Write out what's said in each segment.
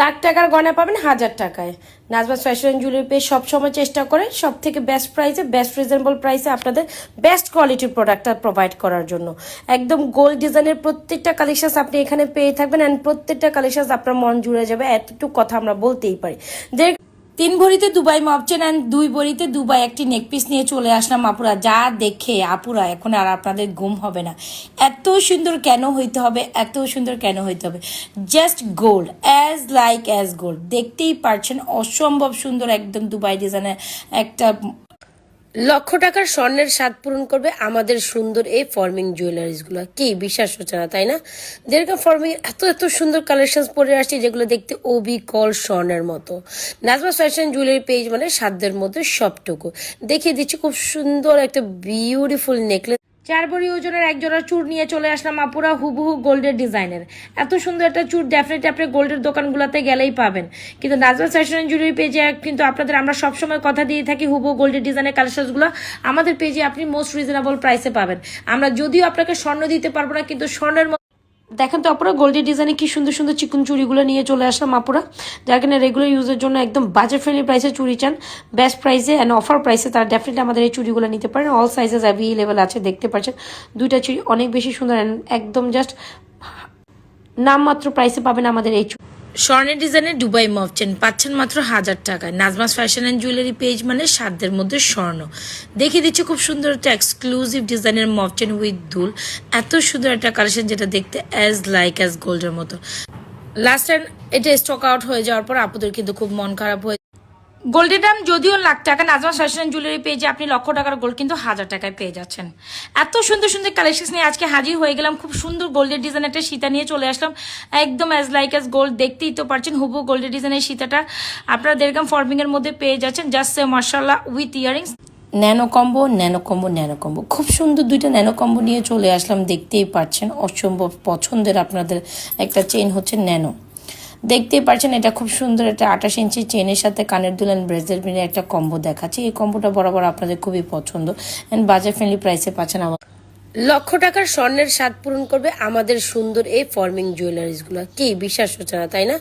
লাখ টাকার গয়না পাবেন হাজার টাকায়। নাজবাস ফ্যাশন জুয়েলারি পেয়ে সবসময় চেষ্টা করে সব থেকে বেস্ট প্রাইসে বেস্ট রিজনেবল প্রাইসে আপনাদের বেস্ট কোয়ালিটির প্রোডাক্টটা প্রোভাইড করার জন্য। একদম গোল্ড ডিজাইনের প্রত্যেকটা কালেকশানস আপনি এখানে পেয়ে থাকবেন অ্যান্ড প্রত্যেকটা কালেকশন আপনার মন জুড়ে যাবে। এতটুকু কথা আমরা বলতেই পারি। যে তিন ভরিতে দুবাই মপচেন অ্যান্ড দুই ভরিতে দুবাই একটি নেকপিস নিয়ে চলে আসলাম আপুরা। যা দেখে আপুরা, এখন আর আপনাদের ঘুম হবে না। এত সুন্দর কেন হইতে হবে? এত সুন্দর কেন হইতে হবে? Just gold as like as gold দেখতেই পারছেন, অসম্ভব সুন্দর একদম দুবাই ডিজাইনের একটা লক্ষ টাকার স্বর্ণের স্বাদ পূরণ করবে আমাদের সুন্দর এই ফর্মিং জুয়েলারিসগুলো কি বিশ্বাস হচ্ছে না, তাই না? যেরকম ফর্মিং এত এত সুন্দর কালেকশন পরে আসছে যেগুলো দেখতে অবিকল স্বর্ণের মতো। নাজমা ফ্যাশন জুয়েলারি পেজ মানে সাধ্যের মধ্যে সবটুকু। দেখিয়ে দিচ্ছি খুব সুন্দর একটা বিউটিফুল নেকলেস চার বড়ি ওজনের এক জোড়া চুর নিয়ে চলে আসলাম আপুরা হুবহু গোল্ডের ডিজাইনের। এত সুন্দর একটা চুর ডেফিনেটলি আপনি গোল্ডের দোকানগুলোতে গেলেই পাবেন। কিন্তু নাজমা ফ্যাশন অ্যান্ড জুয়েলারি পেজে কিন্তু আপনাদের আমরা সবসময় কথা দিয়ে থাকি হুবহু গোল্ডের ডিজাইনের কালেকশনগুলো আমাদের পেজে আপনি মোস্ট রিজনেবল প্রাইসে পাবেন। আমরা যদিও আপনাকে স্বর্ণ দিতে পারব না, কিন্তু স্বর্ণের দেখেন তো আপনারা গোল্ডের ডিজাইনে কি সুন্দর সুন্দর চিকন চুড়িগুলো নিয়ে চলে আসলাম আপুরা। যার কিনা রেগুলার ইউজের জন্য একদম বাজেট ফ্রেন্ডলি প্রাইসে চুড়ি চান বেস্ট প্রাইসে অ্যান্ড অফার প্রাইসে তারা ডেফিনেটলি আমাদের এই চুড়িগুলো নিতে পারেন। অল সাইজেস অ্যাভেলেবেল আছে, দেখতে পাচ্ছেন। দুইটা চুড়ি অনেক বেশি সুন্দর অ্যান্ড একদম জাস্ট নামমাত্র প্রাইসে পাবেন আমাদের এই চুড়ি। স্বর্ণের ডিজাইনের দুবাই মফছেন পাচ্ছেন মাত্র হাজার টাকায়। Najma's fashion and jewellery page মানে সাধ্যের মধ্যে স্বর্ণ। দেখিয়ে দিচ্ছে খুব সুন্দর একটা এক্সক্লুসিভ ডিজাইনের মফছেন উইথ দুল। এত সুন্দর একটা কালেকশন যেটা দেখতে অ্যাজ লাইক অ্যাজ গোল্ডের মতো। লাস্ট টাইম এটা স্টক আউট হয়ে যাওয়ার পর আপুদের কিন্তু খুব মন খারাপ হয়ে গোল্ডের দাম যদিও লাখ টাকা, নাজমা ফ্যাশন জুয়েলারি পেজে আপনি লক্ষ টাকার গোল্ড কিন্তু হাজার টাকায় পেয়ে যাচ্ছেন। এত সুন্দর সুন্দর কালেকশন নিয়ে আজকে হাজির হয়ে গেলাম, খুব সুন্দর গোল্ডের ডিজাইন একটা সীতা নিয়ে চলে আসলাম। একদম অ্যাজ লাইক অ্যাজ গোল্ড দেখতেই তো পারছেন হুবু গোল্ডের ডিজাইনের সীতাটা আপনারা দেড়গাম ফর্মিং এর মধ্যে পেয়ে যাচ্ছেন। জাস্ট মার্শাল্লাহ with earrings nano combo nano combo nano combo খুব সুন্দর দুইটা ন্যানো কম্বো নিয়ে চলে আসলাম, দেখতেই পারছেন অসম্ভব পছন্দের আপনাদের একটা চেইন হচ্ছে ন্যানো দেখতেই পারছেন, এটা খুব সুন্দর একটা আঠাশ ইঞ্চি চেনের সাথে কানের দুল অ্যান্ড ব্রেজের মিলে একটা কম্বো দেখাচ্ছে। এই কম্বোটা বরাবর আপনাদের খুবই পছন্দ। অ্যান্ড বাজার ফ্রেন্ডলি প্রাইসে পাচ্ছেন আমার। লক্ষ টাকার স্বর্ণের স্বাদ পূরণ করবে আমাদের সুন্দর এই ফর্মিং জুয়েলারিসগুলো কি বিশ্বাস হচ্ছে না, তাই না?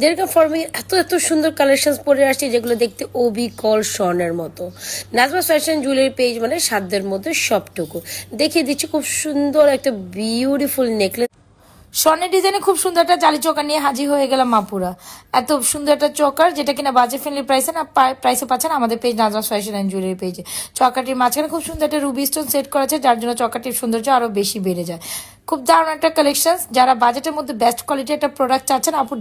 যেরকম ফর্মিং এত এত সুন্দর কালেকশন পরে আসছে, যেগুলো দেখতে অবিকল স্বর্ণের মতো। নাজমা ফ্যাশন জুয়েলারি পেজ মানে সাধ্যের মধ্যে সবটুকু। দেখিয়ে দিচ্ছি খুব সুন্দর একটা বিউটিফুল নেকলেস স্বর্ণের ডিজাইনে খুব সুন্দর একটা জালি চোকার নিয়ে হাজির হয়ে গেলাম মাপুরা। এত সুন্দর একটা চকার, যেটা কিনা বাজে ফ্রেন্ডলি প্রাইসে না প্রাইসে পাচ্ছেন আমাদের page Nazma fashion and jewellery পেজে চকাটির মাঝখানে খুব সুন্দর একটা রুবি স্টোন সেট করা আছে, যার জন্য চকাটির সৌন্দর্য আরও বেশি বেড়ে যায়। খুব দারুণ একটা কালেকশন যারা বাজেটের মধ্যে বেস্ট কোয়ালিটি একটা প্রোডাক্ট চাচ্ছেন, আপু